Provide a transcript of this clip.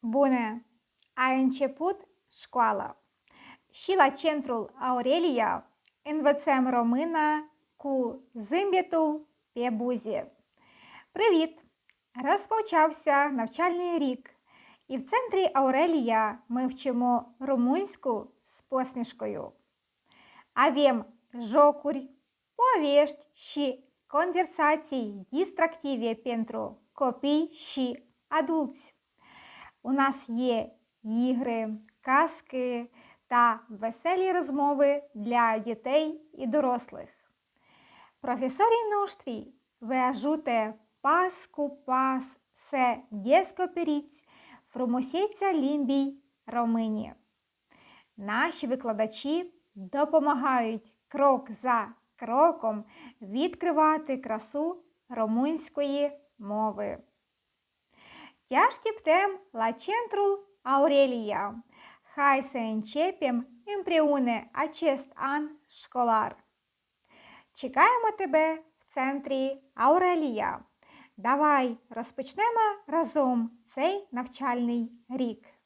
Bune! A început școala. Și la centrul Aurelia învățăm română cu zâmbetul pe buze. Привіт! Розпочався навчальний рік, і в центрі Аурелія ми вчимо румунську з посмішкою. Avem jocuri, povești și conversații distractive pentru copii și adulți. У нас є ігри, казки та веселі розмови для дітей і дорослих. Vă ajute pas cu pas să descoperiți frumusețea limbii româні. Наші викладачі допомагають крок за кроком відкривати красу румунської мови. Te așteptăm la centrul Aurelia. Hai să începem împreună acest an școlar. Чекаємо тебе в центрі Аурелія. Давай розпочнемо разом цей навчальний рік.